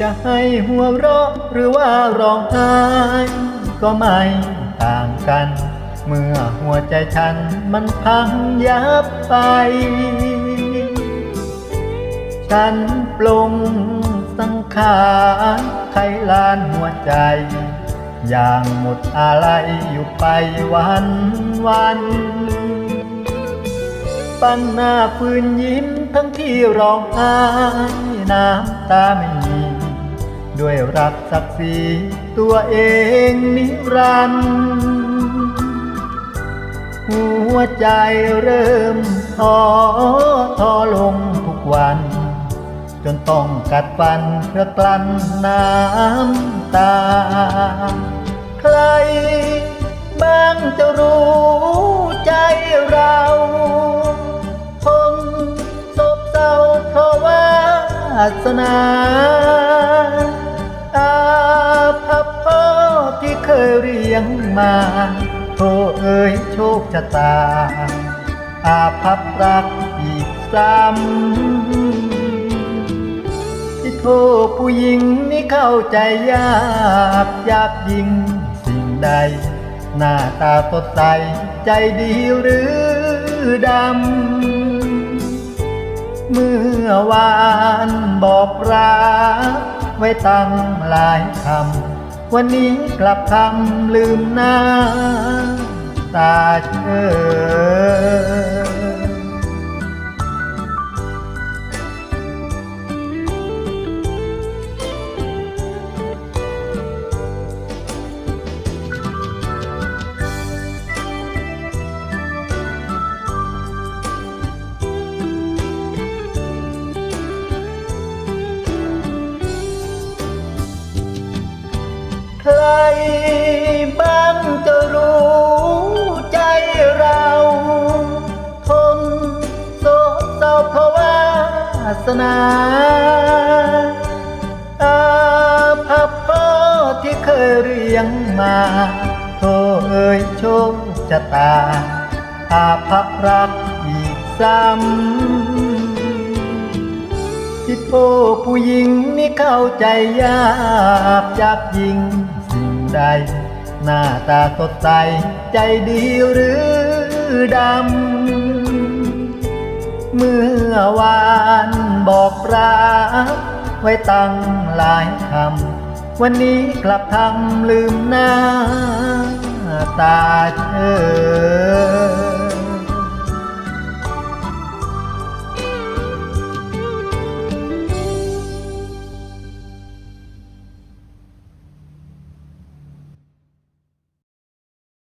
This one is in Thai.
จะให้หัวเราะหรือว่าร้องไห้ก็ไม่ต่างกัน เมื่อหัวใจฉันมันพังยับไป ฉันปลงสังขารไขลานหัวใจ อย่างหมดอะไรอยู่ไปวันวันปั้นหน้าฟืนยิ้มทั้งที่ร้องไห้น้ำตาไม่มี ด้วยรักศักดิ์ศรีตัวเองนิรันดร์หัวใจเริ่มท้อท้อลงทุกวัน จนต้องกัดฟันเพื่อกลั้นน้ำตา ใครบ้างจะรู้ใจเราคงศกเศร้าเพราะวาสนา เคยเรียงมาโทเอ่ยโชคชะตา อาภัพรักอีกซ้ำที่โทษผู้หญิงนี่เข้าใจยากยากยิ่งสิ่งใด หน้าตาสดใสใจดีหรือดำ เมื่อวานบอกรักไว้ตั้งหลายคำ วันนี้กลับคำลืมหน้าตาเธอ ใครบ้างจะรู้ใจเราทนโศกเศร้าเพราะว่าสนาอาภัพพ่อที่เคยเรียงมาโทเอ่ยโชคชะตาอาภัพรักอีกซ้ำที่โทษผู้หญิงนี่เข้าใจยากยากยิ่ง ใด หน้าตาสดใส ใจดีหรือดำ เมื่อวานบอกรักไว้ตั้งหลายคำ วันนี้กลับทำลืมหน้าตาเธอ